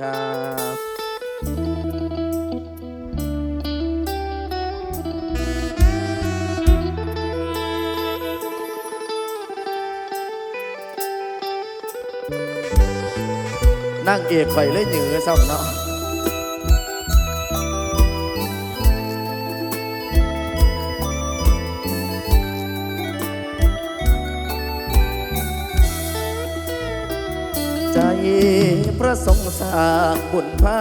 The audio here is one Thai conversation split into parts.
ครับนั่งเอกไปเลยเหนือซ้ำเนาะ ระสงฆ์สร้างบุญพา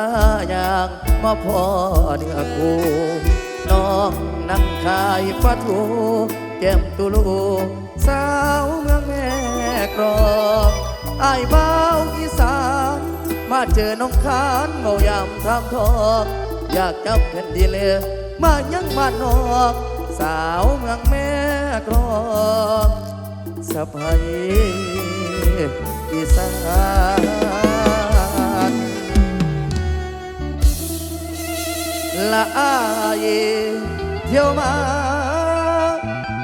ยางมาพ่อเนื้อคูน้องนั่งขายปลาทูแก้มตุลูสาวเมืองแม่กรองอายบ้าอีสานมาเจอน้องคานเมายามทำทองอยากจับแผ่นดินเลยมายังมานอกสาวเมืองแม่กรองสะพายอีสาน ละอายเที่ยวมา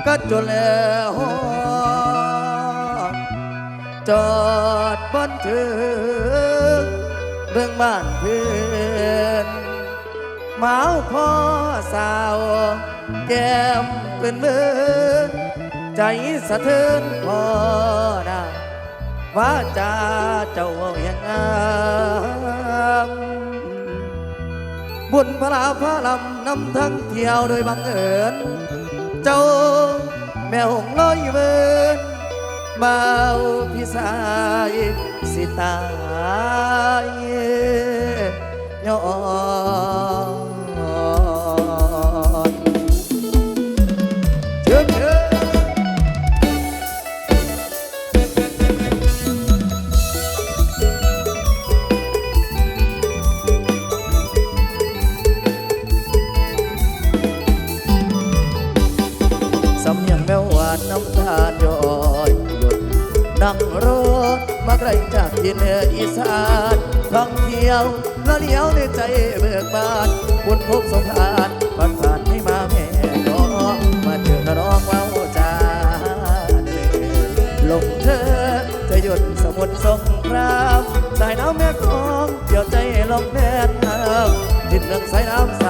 ก็จนแล้วจอดบนถึงเบื้องบ้านเพื่อนเมาพ่อสาว แก้มเป็นมือใจสะเทือนพอได้ว่าจะเจ้าอย่างง บุญพระลาพระลำนำทั้งเที่ยวโดยบังเอิญ เจ้าแม่หงลอยเวินเบาพี่สายสิตายย้อน ลจากที่เหนืออีสานท่องเที่ยวแล้วเลี้ยวในใจเบิกบานบุญพบสงผ่านผ่านผ่านให้มาแม่น้องมาเจอน้องเว้าจานลงเธอจะหยุดสมุทรสงครามสายน้ำแม่กองเกี่ยวใจลงแดนน้ำดินเรื่องสายน้ำ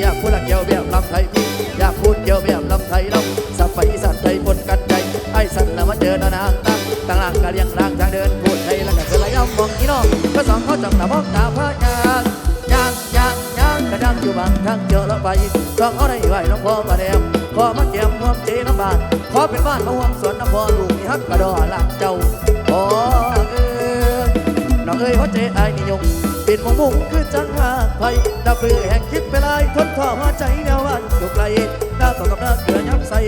อยากพูดละเกี่ยวแบบลำไทยพี่อยากพูดเกี่ยวแบบลำไทยลำสับไปอีสานไทยปนกันใจไอ้สันละมาเจอนานางตั้งตั้งหลังกะเลียงรางทางเดินพูดไทยแล้วก็เสลายมองอีน้องก็สองเขาจับตามองตาพระยางยางยางยางกระดังอยู่บางทางเจอแล้วไปต้องเอาได้ไหวน้องพ่อมาแดมพอมาเกี่ยมห่วงเจน้ำบานขอเป็นบ้านมาห่วงสวนน้ำพ่อลูกนี่ฮักกระดอหลักเจ้าพ่อ องเอ้ยหัวใจอายนิยมเป็นมงมุงคือจังหากไผ่ดาวเปลือแห่งคิดไปลายทนท่อหัวใจแนววันอยู่ไกลหน้าต่อกับหน้าเกลือยับใส่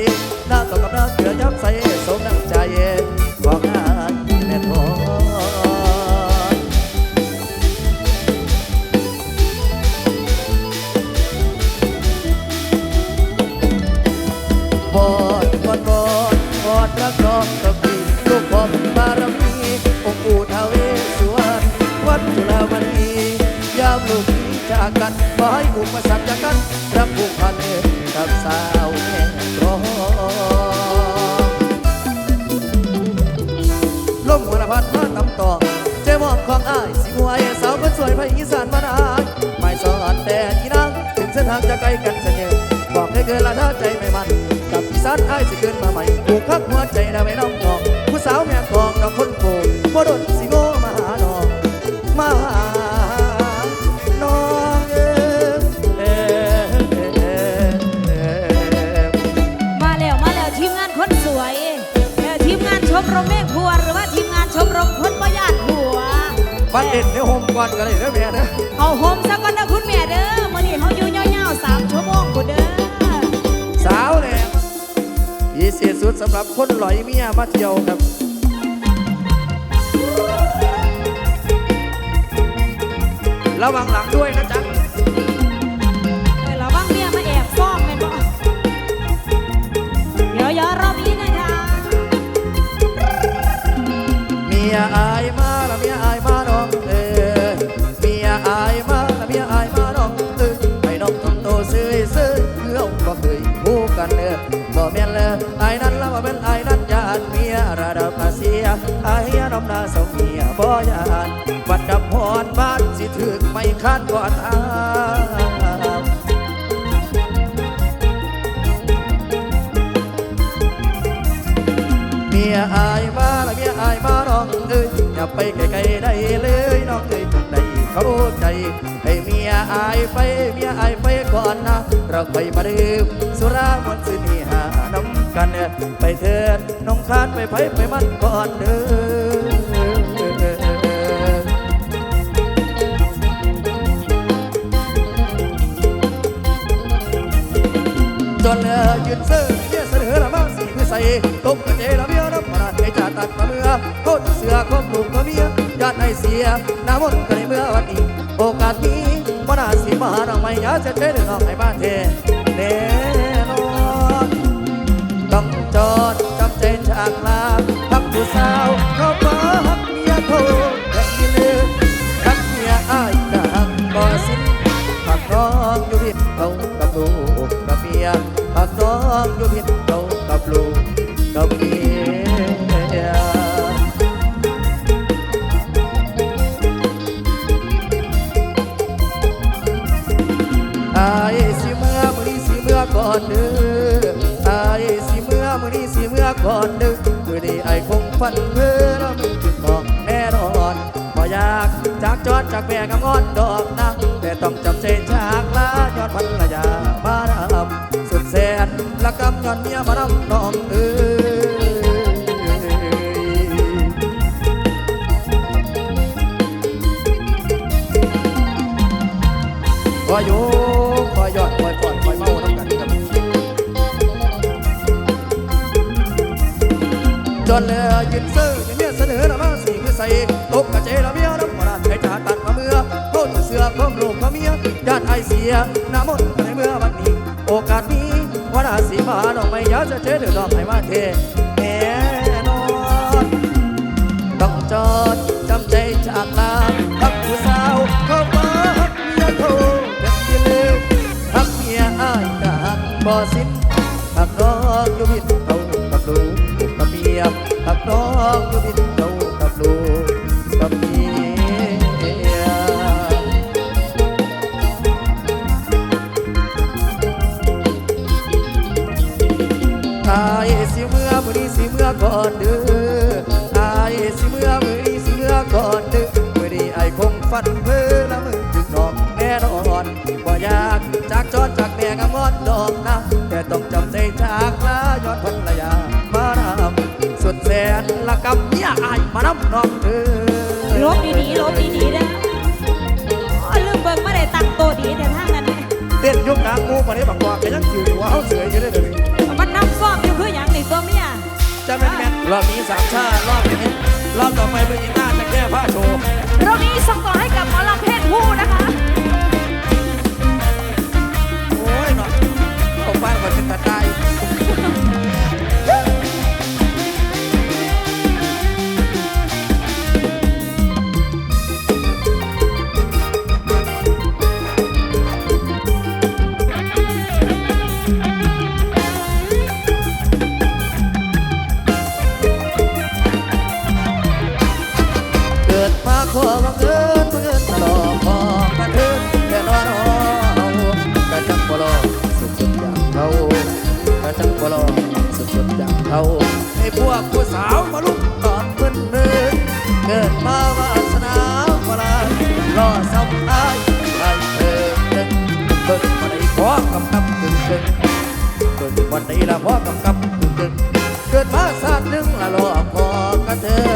งเส้นทางจะไกลกันเสนอบอกให้เกินละถ้าใจไม่มัน กับอีสานอ้ายสิเกินมาใหม่ผูกพักหัวใจนะไม่น้องนองผู้สาวแม่กองดอกคนโกบ่โดนสิโง่มาหาน้องมาหาน้องเอ้ยเอ้ยเอ้ยเอ้ยมาแล้วมาแล้วทีมงานคนสวยเอ่อทีมงานชมรมเมฆบัวหรือว่าทีมงานชมรมคนประหยัดหัวบัดเด่นเดี๋ยวโฮมก่อนกันเลยเด้อแม่เด้อเอาโฮมสักวันนะคุณแม่เด้อมื่อนี้เขาอยู่ยาว พิเศษสุดสำหรับคนหลอยเมียมาเที่ยวครับระวังหลังด้วยนะจ๊ะเออระวังเมียมาแอบฟ้องแม่นบ่เดี๋ยวอย่ารอบนี้นะคะเมียอายมาละเมียอายมาน้องเอ๋ยา นวัดกับพรบ้านสิถึกไม่คาดก่อนอามเมียอายมาละเมียอายมาน้องเอ้ยอย่าไปไกลๆได้เลยน้องเอ้ยจงได้เข้าใจให้เมียอายไปเมียอายไปก่อนนะเราไปมาดื่มสุรามวนสินีหาน้ำกันเนี่ยไปเถิดน้องคานไปไปไปมันก่อนเด้อ นเอ่อยืนเสื้อเนี่ยเสนอละมาสีคือใส่ตบกระเจละเมียน้ำปลาให้จ่าตัดมาเมื่อโคตรเสือคมลูกมาเมียญาติในเสียน้ำมนต์กันในเมื่อวันนี้โอกาสนี้มนาสิมาหาน้องไม่ยาจะเจ๊เดินออกให้บ้านเทเน่น อยากจากจอดจากแม่กับงอนดอกนะแต่ต้องจำเส้นฉากลายอดพันละยามาดำสุดแสนละกำยอนเมียมานำน้องเอ้ยคอยอยู่คอยยอดคอยก่อนคอยเมาน้ำกันครับจนเลยยืนเสื้อยังเมียเสนอละมาสี่คือใส่ตบกระเจละ ยน้ำมนต์ในเมื่อวันนี้ โอกาสนี้วันอาสีมาน้องไม่ยากจะเจอเดือดดอกให้มาเทแน่นอนต้องจอดจำใจจากลาพักผู้สาวเข้ามาฮักเมียโทเป็นที่ลืมฮักเมียอ้ายกะหักบ่สิ้นหักน้องอยู่ผิด อายมานำน้องเด้อลบดีๆลบดีๆนะโอ้ยลืมเบิ่งมาได้ตั้งโตวดีแต่ทางนั้นเนี่ยเต้นยุกกลางหมูมาได้บักว่าก็ยังถือหัวเขาเสืออยู่ได้อเลยมันนำฟ้อมอยู่คืออย่างนี่ตัวเมียจะแม่นแม่นรอบนี้สามชาติรอบนี้รอบต่อไปเป็นยีน่าจะแก้ผ้าโชว์รอบนี้ส่งต่อให้กับหมอลำเพศผู้นะคะ ขอบังเอิญบังเอิญตลอดพอกันเถินแค่นอนเอากะจังบ่รอสุดสุดอย่างเขากะจังบ่รอสุดสุดอย่างเขาให้พวกผู้สาวมาลุกตอนเพิ่นเดินเกิดมาวาสนาพลารอสัมอายให้เธอเดินเบิ่งมาได้ขอกำกับกึ่งกึ่งเบิ่งวันนี้ละพอกำกับกึ่งกึ่งเกิดมาชาติหนึ่งละรอพอกันเถิน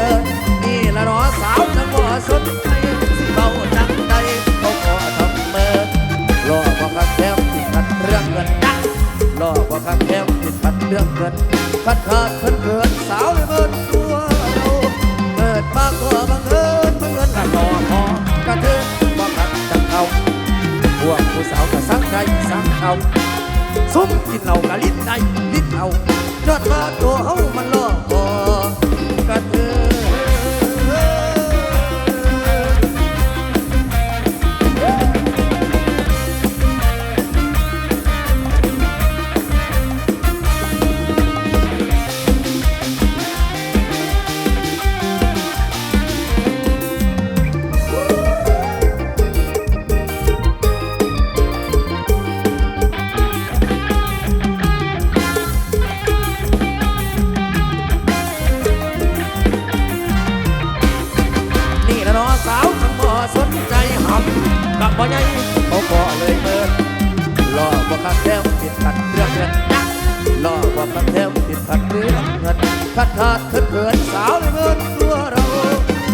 ขาดขาดเขินเขินสาวเลยเงินตัวเรา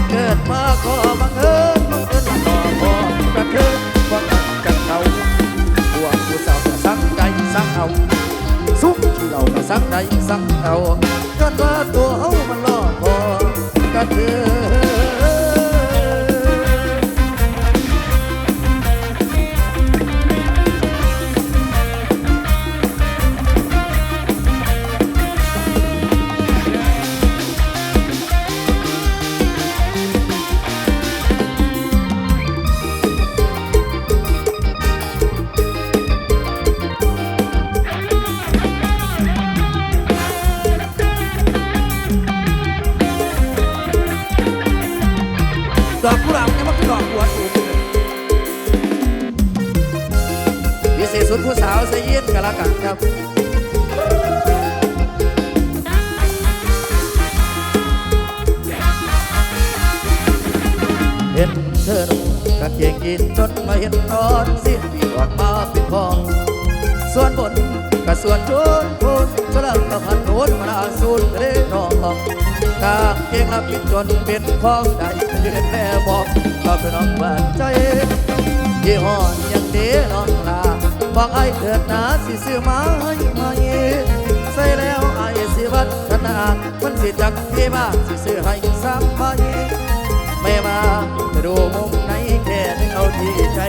เกิดมาก็บังเอิญบังเอิญต่อพอกระเทินว่ากันกันเขาพวกผู้สาวก็สังใจสังเอาสุขเราก็สังใจสังเอาจนว่าตัวเฮามันล่อพอกระเทิน เห็นเธอนุ่งกางเกงยีนจนมาเห็นตอนสิ้นปีออกมาเป็นของ ส่วนบนกับส่วนโจนโคนสลับกับพันโคนมานาสูนเรนองกางเกงละพิดจนเป็นของใดยืนแม่บอกก็เป็นน้องหวานใจยี่ห้อยังเดน้องลาบอกไอ้เถิดนาสิซื้อมาให้มาเยใส่แล้วไอ้สิวัฒนามันสิจักที่มาสิซื้อให้ซ้ำมาเย ไม่มาจะดูมุมไหนแค่นึงเอาที่ใจ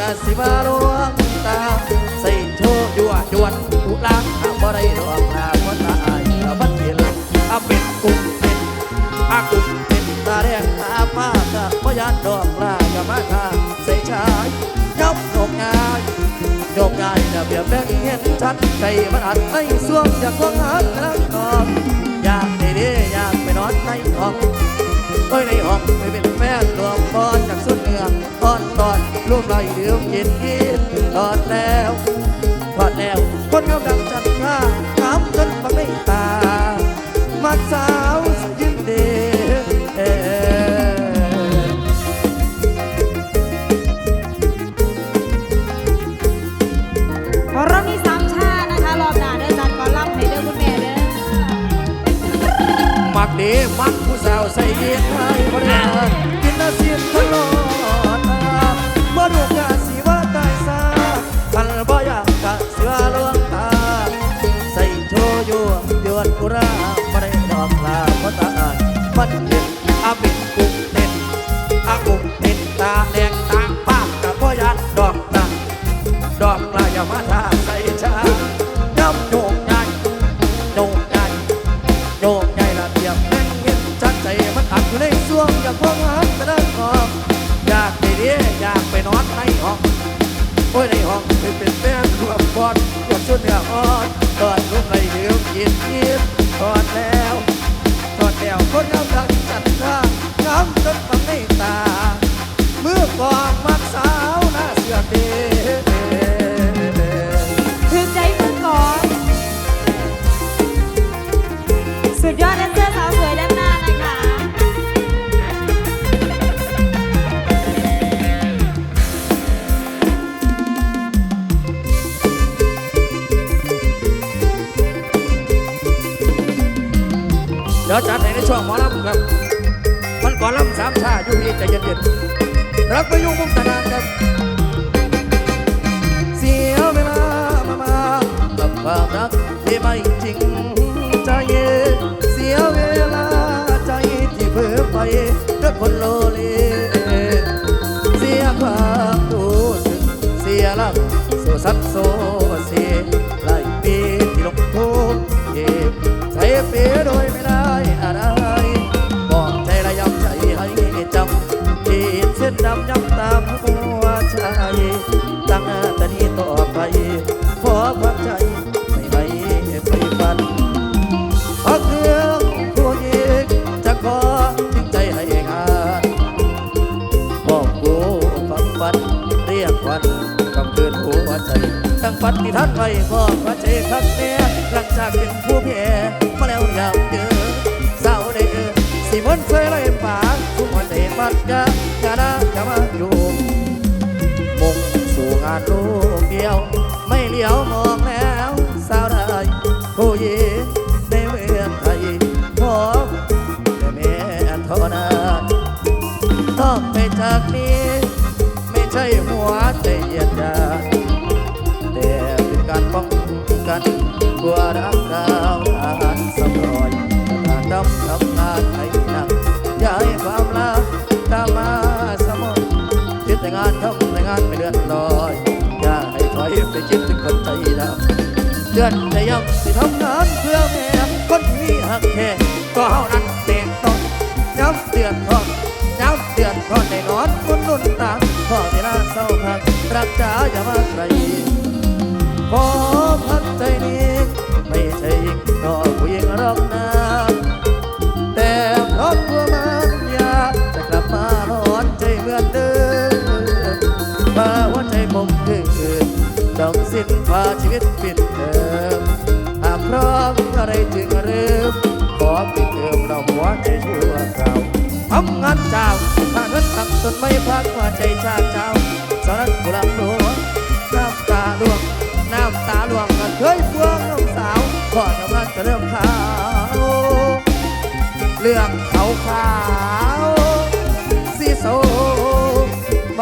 กะสิมาลวงตาใส่โชว์ยั่วจวนทุลังหาบ่ได้ดอกหาบ่ตายอาบัดเห็นอาเป็นกุ้งเป็นอากุ้งเป็นตาแดงตาป้ากะบ่ยานดอกลากะมาทาใส่ชายยับโงงายโยกงายจะเปรียบแบงเห็นชัดใจมันอัดให้สวงอยากควงหากกลังนอนอยากได้ดีอยากไปนอนในห้องโอ้ยในห้องไม่เป็นแฟนรวมพรจากสุดเหนือตอนตอนรูปไหลดื่มกินกินตอดแล้ว บ่ได้ดอกลาบ่ตาอ่านมันเห็น นานครับ เสียเวลามามากับความรักที่ไม่จริงใจเสียเวลาใจที่เพ้อไปด้วยคนโลเลเสียความรู้สึกเสียลัก อวามใจไม่ให้ไปฝันพอเครื่องผู้หญิงจะขอทิ้งใจให้หาบอกผู้ฟังฝันเรียกวันกำเกินหัวใจตั้งฝันที่ท่านไว้ก็พระใจครั้งนี้หลังจากเป็นผู้แพ้มาแล้วยาวเยอะเศร้าเด้อสิมันเคยไล่ปากทุกวันใจมันกะกะนะกะมาอยู่มุงสู่งานลูกเดียว ไจำเดือนแต่ยังสิทำงานเพื่อแม่คนที่หักแค่ก็เฮานั้นเด็กต้องย้ำเตือนทอนย้ำเตือนก่อนได้นอนคนนุ่นตาพอเวลาเศร้าพักรักจ๋าอย่ามาไกลขอ หัวใจชั่วคราวทำงานเจ้าถ้าเงินตักจนไม่พักว่าใจชาติเจ้าสารันกุหลาบหลวงน้ำตาหลวงน้ำตาหลวงกันเคยพวงน้องสาวพอทำงานจะเริ่มขาวเรื่องขาวขาวสีโซไป